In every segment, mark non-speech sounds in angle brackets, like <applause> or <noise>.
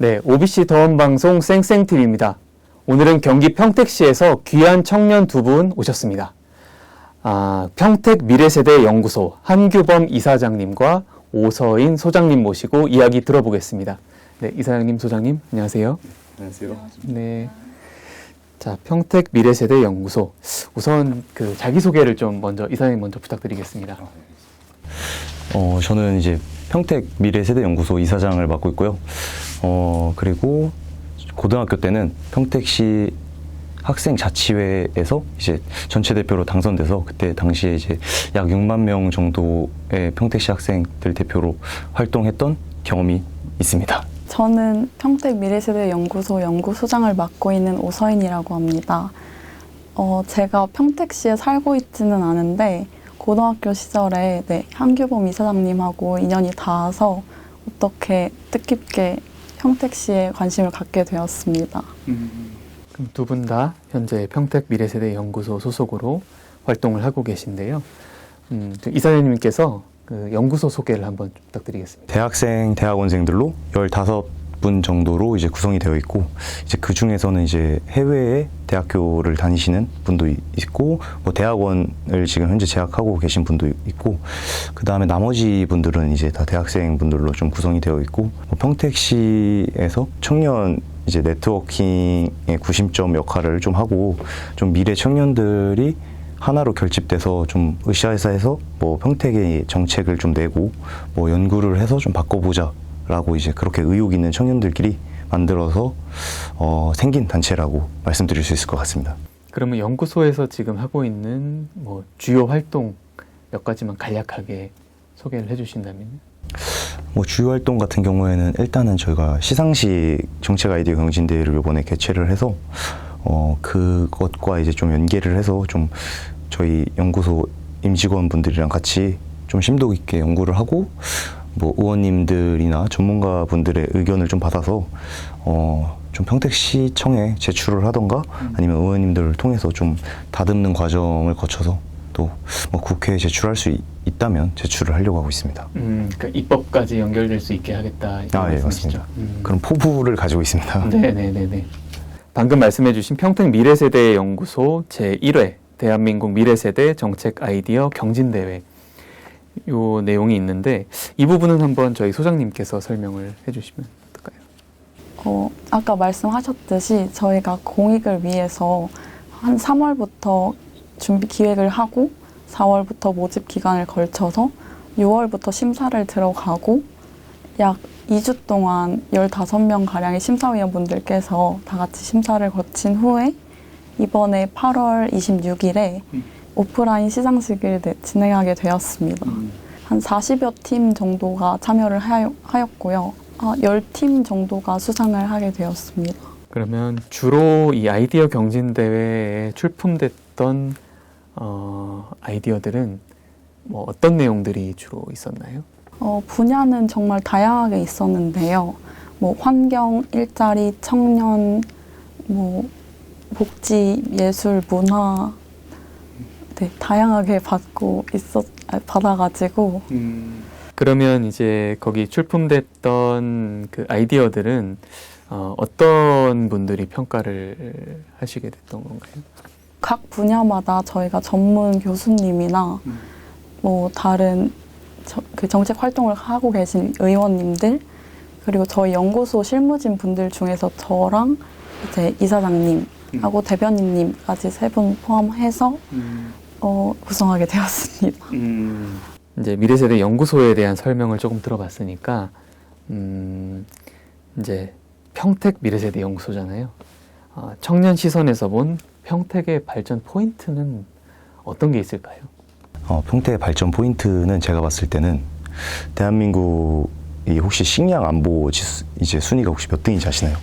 네, OBC 더원 방송 쌩쌩TV입니다. 오늘은 경기 평택시에서 귀한 청년 두 분 오셨습니다. 아, 평택 미래세대 연구소 한규범 이사장님과 오서인 소장님 모시고 이야기 들어보겠습니다. 네, 이사장님, 소장님, 안녕하세요. 안녕하세요. 네. 자, 평택 미래세대 연구소. 우선 그 자기소개를 좀 먼저 이사장님 먼저 부탁드리겠습니다. 어, 저는 이제 평택 미래세대 연구소 이사장을 맡고 있고요. 어, 그리고 고등학교 때는 평택시 학생 자치회에서 이제 전체 대표로 당선돼서 그때 당시에 이제 약 6만 명 정도의 평택시 학생들 대표로 활동했던 경험이 있습니다. 저는 평택 미래세대 연구소 연구소장을 맡고 있는 오서인이라고 합니다. 어, 제가 평택시에 살고 있지는 않은데 고등학교 시절에 네, 한규범 이사장님하고 인연이 닿아서 어떻게 뜻깊게 평택 시에 관심을 갖게 되었습니다. 그럼 두 분 다 현재 평택 미래세대 연구소 소속으로 활동을 하고 계신데요. 음, 이사장님께서 그 연구소 소개를 한번 부탁드리겠습니다. 대학생, 대학원생들로 15 분 정도로 이제 구성이 되어 있고, 이제 그 중에서는 이제 해외에 대학교를 다니시는 분도 이- 있고, 뭐 대학원을 지금 현재 재학하고 계신 분도 있고, 그 다음에 나머지 분들은 이제 다 대학생 분들로 좀 구성이 되어 있고, 뭐 평택시에서 청년 이제 네트워킹의 구심점 역할을 좀 하고, 좀 미래 청년들이 하나로 결집돼서 좀 으쌰으쌰해서 뭐 평택의 정책을 좀 내고 뭐 연구를 해서 좀 바꿔보자 라고 이제 그렇게 의욕 있는 청년들끼리 만들어서 어, 생긴 단체라고 말씀드릴 수 있을 것 같습니다. 그러면 연구소에서 지금 하고 있는 뭐 주요 활동 몇 가지만 간략하게 소개를 해주신다면. 뭐 주요 활동 같은 경우에는 일단은 저희가 시상식 정책 아이디어 경진대회를 이번에 개최를 해서 어 그것과 이제 좀 연계를 해서 좀 저희 연구소 임직원분들이랑 같이 좀 심도 있게 연구를 하고 뭐 의원님들이나 전문가 분들의 의견을 좀 받아서 어 좀 평택시청에 제출을 하던가 아니면 의원님들을 통해서 좀 다듬는 과정을 거쳐서 또 뭐 국회에 제출할 수 있- 있다면 제출을 하려고 하고 있습니다. 음, 그러니까 입법까지 연결될 수 있게 하겠다. 아, 예? 맞습니다. 음. 그런 포부를 가지고 있습니다. 네 네 네 네. <laughs> 방금 말씀해주신 평택 미래세대 연구소 제 1회 대한민국 미래세대 정책 아이디어 경진대회 요 내용이 있는데 이 부분은 한번 저희 소장님께서 설명을 해주시면 어떨까요? 어, 아까 말씀하셨듯이 저희가 공익을 위해서 한 3월부터 준비 기획을 하고 4월부터 모집 기간을 걸쳐서 6월부터 심사를 들어가고 약 2주 동안 15명 가량의 심사위원분들께서 다 같이 심사를 거친 후에 이번에 8월 26일에 음. 오프라인 시상식을 네, 진행하게 되었습니다. 한 40여 팀 정도가 참여를 하여, 하였고요. 아, 10팀 정도가 수상을 하게 되었습니다. 그러면 주로 이 아이디어 경진 대회에 출품됐던 어, 아이디어들은 뭐 어떤 내용들이 주로 있었나요? 어, 분야는 정말 다양하게 있었는데요. 뭐 환경, 일자리, 청년, 뭐 복지, 예술, 문화, 네 다양하게 받고 있었 아, 받아가지고 그러면 이제 거기 출품됐던 그 아이디어들은 어, 어떤 분들이 평가를 하시게 됐던 건가요? 각 분야마다 저희가 전문 교수님이나 음. 뭐 다른 저- 그 정책 활동을 하고 계신 의원님들 그리고 저희 연구소 실무진 분들 중에서 저랑 이제 이사장님하고 대변인님까지 세 분 포함해서 어, 구성하게 되었습니다. 이제 미래세대 연구소에 대한 설명을 조금 들어봤으니까 음, 이제 평택 미래세대 연구소잖아요. 아, 청년 시선에서 본 평택의 발전 포인트는 어떤 게 있을까요? 어, 평택의 발전 포인트는 제가 봤을 때는 대한민국이 혹시 식량 안보 지수, 이제 순위가 혹시 몇 등인지 아시나요?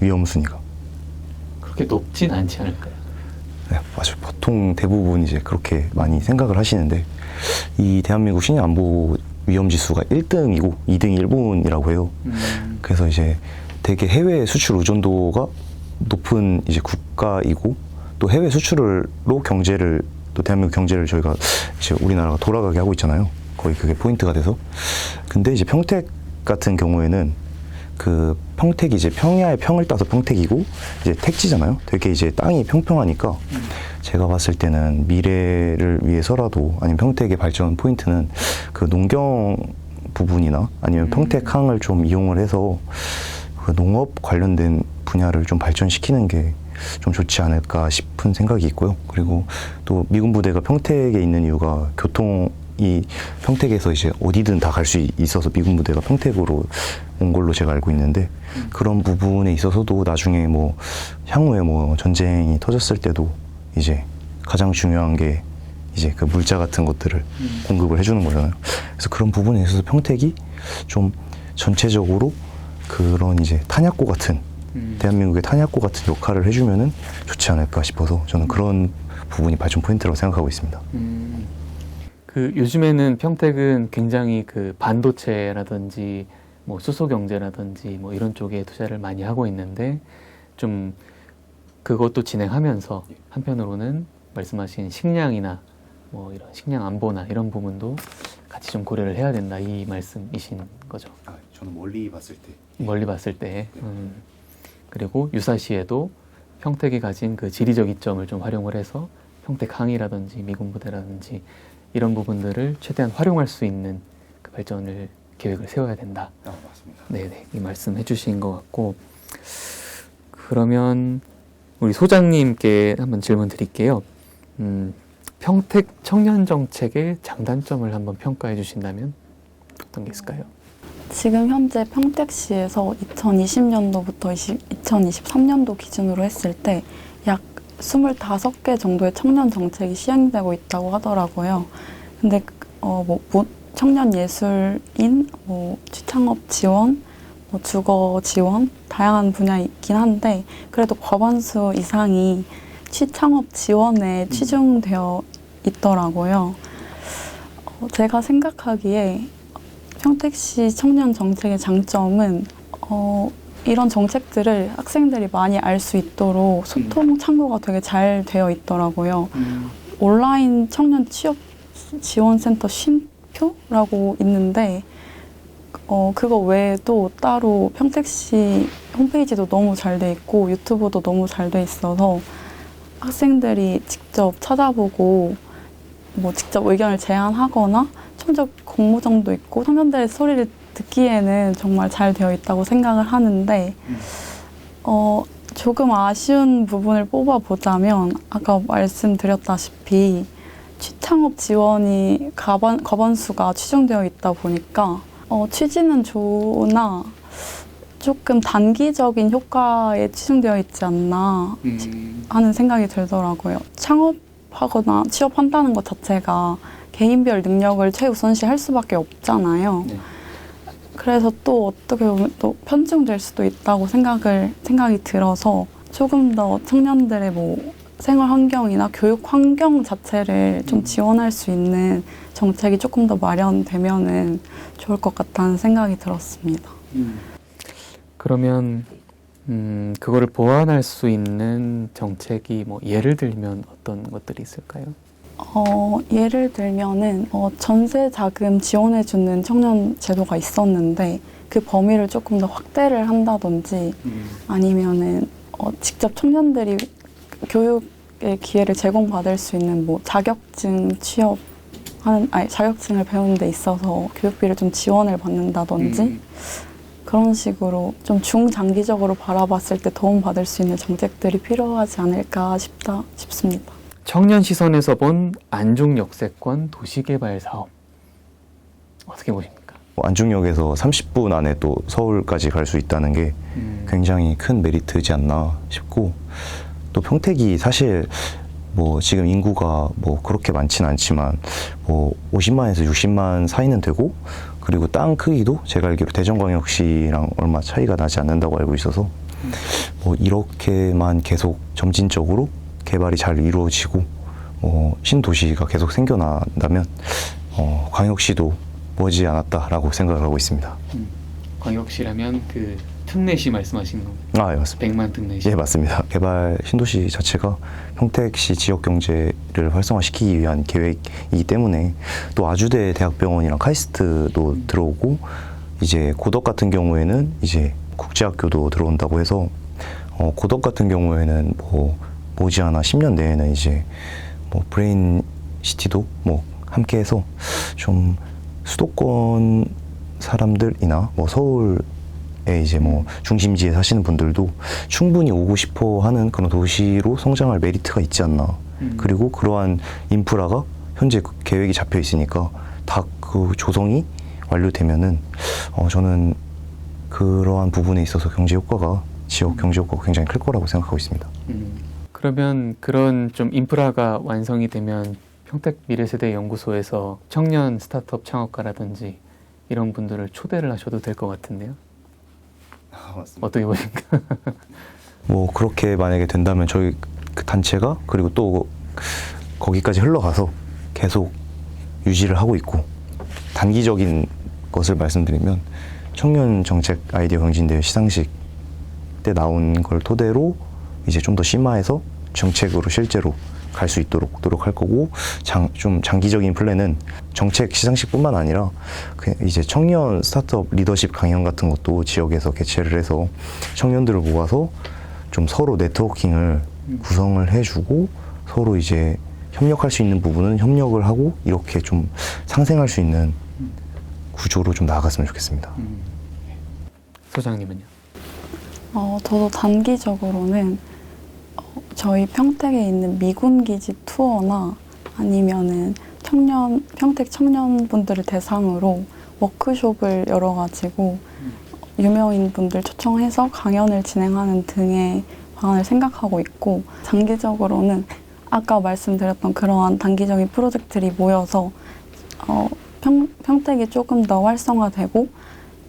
위험 순위가. 그렇게 높진 않지 않을까요? 네, 맞아요. 보통 대부분 이제 그렇게 많이 생각을 하시는데 이 대한민국 식량 안보 위험 지수가 1등이고 2등이 일본이라고 해요. 그래서 이제 되게 해외 수출 의존도가 높은 이제 국가이고 또 해외 수출로 경제를 또 대한민국 경제를 저희가 이제 우리나라가 돌아가게 하고 있잖아요. 거의 그게 포인트가 돼서. 근데 이제 평택 같은 경우에는 그 평택이 이제 평야의 평을 따서 평택이고 이제 택지잖아요. 되게 이제 땅이 평평하니까 제가 봤을 때는 미래를 위해서라도 아니면 평택의 발전 포인트는 그 농경 부분이나 아니면 평택항을 좀 이용을 해서 그 농업 관련된 분야를 좀 발전시키는 게 좀 좋지 않을까 싶은 생각이 있고요. 그리고 또 미군 부대가 평택에 있는 이유가 교통 이 평택에서 이제 어디든 다 갈 수 있어서 미군 부대가 평택으로 온 걸로 제가 알고 있는데 그런 부분에 있어서도 나중에 뭐 향후에 뭐 전쟁이 터졌을 때도 이제 가장 중요한 게 이제 그 물자 같은 것들을 공급을 해주는 거잖아요. 그래서 그런 부분에 있어서 평택이 좀 전체적으로 그런 이제 탄약고 같은 음. 대한민국의 탄약고 같은 역할을 해주면은 좋지 않을까 싶어서 저는 그런 부분이 발전 포인트라고 생각하고 있습니다. 음, 그 요즘에는 평택은 굉장히 그 반도체라든지 뭐 수소 경제라든지 뭐 이런 쪽에 투자를 많이 하고 있는데 좀 그것도 진행하면서 한편으로는 말씀하신 식량이나 뭐 이런 식량 안보나 이런 부분도 같이 좀 고려를 해야 된다 이 말씀이신 거죠. 저는 멀리 봤을 때 멀리 봤을 때. 음. 그리고 유사시에도 평택이 가진 그 지리적 이점을 좀 활용을 해서 평택항이라든지 미군 부대라든지 이런 부분들을 최대한 활용할 수 있는 그 발전을 계획을 세워야 된다. 아, 맞습니다. 네네 이 말씀 해주신 것 같고 그러면 우리 소장님께 한번 질문 드릴게요. 음, 평택 청년 정책의 장단점을 한번 평가해 주신다면 어떤 게 있을까요? 지금 현재 평택시에서 2020년도부터 2023년도 기준으로 했을 때 약 25개 정도의 청년 정책이 시행되고 있다고 하더라고요. 근데 어, 뭐, 뭐 청년 예술인, 뭐 취창업 지원, 뭐 주거 지원 다양한 분야 있긴 한데 그래도 과반수 이상이 취창업 지원에 치중되어 있더라고요. 어, 제가 생각하기에 평택시 청년 정책의 장점은 어, 이런 정책들을 학생들이 많이 알 수 있도록 소통 창구가 되게 잘 되어 있더라고요. 온라인 청년 취업 지원센터 쉼표라고 있는데 어, 그거 외에도 따로 평택시 홈페이지도 너무 잘 돼 있고 유튜브도 너무 잘 돼 있어서 학생들이 직접 찾아보고 뭐 직접 의견을 제안하거나 청적 공모전도 있고 청년들의 소리를 듣기에는 정말 잘 되어 있다고 생각을 하는데 어, 조금 아쉬운 부분을 뽑아보자면 아까 말씀드렸다시피 취창업 지원이 가반, 과반수가 치중되어 있다 보니까 어, 취지는 좋으나 조금 단기적인 효과에 치중되어 있지 않나 하는 생각이 들더라고요. 창업하거나 취업한다는 것 자체가 개인별 능력을 최우선시 할 수밖에 없잖아요. 네. 그래서 또 어떻게 보면 또 편중될 수도 있다고 생각을 생각이 들어서 조금 더 청년들의 뭐 생활 환경이나 교육 환경 자체를 좀 지원할 수 있는 정책이 조금 더 마련되면은 좋을 것 같다는 생각이 들었습니다. 그러면 음, 그거를 보완할 수 있는 정책이 뭐 예를 들면 어떤 것들이 있을까요? 어, 예를 들면은 어, 전세 자금 지원해 주는 청년 제도가 있었는데 그 범위를 조금 더 확대를 한다든지 아니면은 어, 직접 청년들이 교육의 기회를 제공받을 수 있는 뭐 자격증 취업 하는 아니 자격증을 배우는 데 있어서 교육비를 좀 지원을 받는다든지 그런 식으로 좀 중장기적으로 바라봤을 때 도움 받을 수 있는 정책들이 필요하지 않을까 싶다 싶습니다. 청년 시선에서 본 안중 역세권 도시개발 사업 어떻게 보십니까? 뭐 안중역에서 30분 안에 또 서울까지 갈 수 있다는 게 굉장히 큰 메리트지 않나 싶고 또 평택이 사실 뭐 지금 인구가 뭐 그렇게 많지는 않지만 뭐 50만에서 60만 사이는 되고 그리고 땅 크기도 제가 알기로 대전광역시랑 얼마 차이가 나지 않는다고 알고 있어서 뭐 이렇게만 계속 점진적으로 개발이 잘 이루어지고 어, 신도시가 계속 생겨난다면 어, 광역시도 머지 않았다라고 생각을 하고 있습니다. 광역시라면 그 특례시 말씀하시는 거 아, 예, 맞습니다. 백만 특례시. 예, 맞습니다. 개발 신도시 자체가 평택시 지역 경제를 활성화시키기 위한 계획이기 때문에 또 아주대 대학병원이랑 카이스트도 들어오고 이제 고덕 같은 경우에는 이제 국제학교도 들어온다고 해서 어, 고덕 같은 경우에는 뭐 머지않아 10년 내에는 이제 뭐 브레인 시티도 뭐 함께해서 좀 수도권 사람들이나 뭐 서울 에 이제 뭐 중심지에 사시는 분들도 충분히 오고 싶어 하는 그런 도시로 성장할 메리트가 있지 않나. 음. 그리고 그러한 인프라가 현재 그 계획이 잡혀 있으니까 다 그 조성이 완료되면은 어 저는 그러한 부분에 있어서 경제 효과가 지역 경제 효과가 굉장히 클 거라고 생각하고 있습니다. 음, 그러면 그런 좀 인프라가 완성이 되면 평택 미래세대 연구소에서 청년 스타트업 창업가라든지 이런 분들을 초대를 하셔도 될 것 같은데요. 어떻게 보십니까? <laughs> 뭐 그렇게 만약에 된다면 저희 그 단체가 그리고 또 거기까지 흘러가서 계속 유지를 하고 있고 단기적인 것을 말씀드리면 청년 정책 아이디어 경진대회 시상식 때 나온 걸 토대로 이제 좀 더 심화해서 정책으로 실제로 갈 수 있도록 노력할 거고 장, 좀 장기적인 플랜은 정책 시상식뿐만 아니라 그 이제 청년 스타트업 리더십 강연 같은 것도 지역에서 개최를 해서 청년들을 모아서 좀 서로 네트워킹을 구성을 해주고 서로 이제 협력할 수 있는 부분은 협력을 하고 이렇게 좀 상생할 수 있는 구조로 좀 나아갔으면 좋겠습니다. 음. 소장님은요? 어, 저도 단기적으로는 어, 저희 평택에 있는 미군 기지 투어나 아니면은 청년 평택 청년분들을 대상으로 워크숍을 열어가지고 유명인 분들 초청해서 강연을 진행하는 등의 방안을 생각하고 있고 장기적으로는 아까 말씀드렸던 그러한 단기적인 프로젝트들이 모여서 어, 평, 평택이 조금 더 활성화되고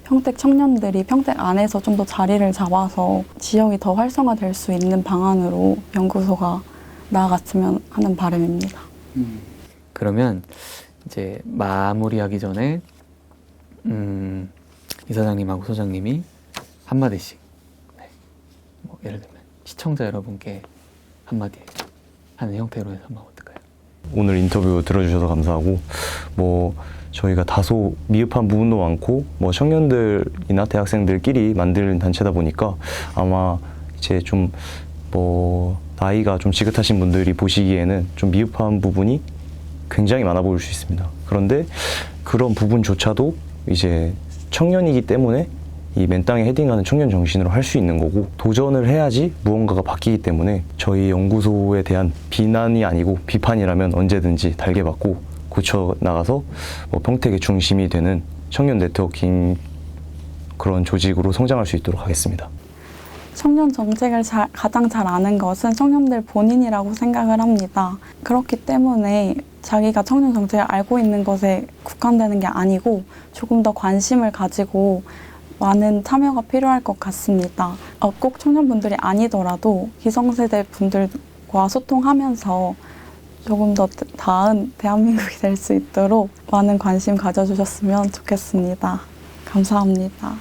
평택 청년들이 평택 안에서 좀 더 자리를 잡아서 지역이 더 활성화될 수 있는 방안으로 연구소가 나아갔으면 하는 바람입니다. 그러면 이제 마무리하기 전에 음, 이사장님하고 소장님이 한마디씩 네. 뭐 예를 들면 시청자 여러분께 한마디 하는 형태로 해서 한번 어떨까요? 오늘 인터뷰 들어주셔서 감사하고 뭐 저희가 다소 미흡한 부분도 많고 뭐 청년들이나 대학생들끼리 만드는 단체다 보니까 아마 이제 좀 뭐 나이가 좀 지긋하신 분들이 보시기에는 좀 미흡한 부분이 굉장히 많아 보일 수 있습니다. 그런데 그런 부분조차도 이제 청년이기 때문에 이 맨땅에 헤딩하는 청년 정신으로 할 수 있는 거고 도전을 해야지 무언가가 바뀌기 때문에 저희 연구소에 대한 비난이 아니고 비판이라면 언제든지 달게 받고 고쳐 나가서 뭐 평택의 중심이 되는 청년 네트워킹 그런 조직으로 성장할 수 있도록 하겠습니다. 청년 정책을 잘- 가장 잘 아는 것은 청년들 본인이라고 생각을 합니다. 그렇기 때문에 자기가 청년 정책을 알고 있는 것에 국한되는 게 아니고 조금 더 관심을 가지고 많은 참여가 필요할 것 같습니다. 어, 꼭 청년분들이 아니더라도 기성세대 분들과 소통하면서 조금 더 나은 대한민국이 될 수 있도록 많은 관심 가져주셨으면 좋겠습니다. 감사합니다.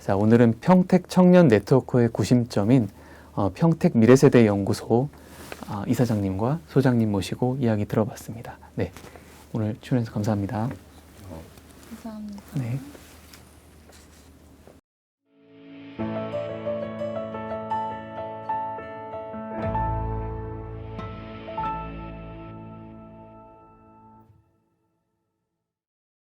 자, 오늘은 평택 청년 네트워크의 구심점인 어, 평택 미래세대 연구소 아, 이사장님과 소장님 모시고 이야기 들어봤습니다. 네, 오늘 출연해서 감사합니다. 감사합니다. 네.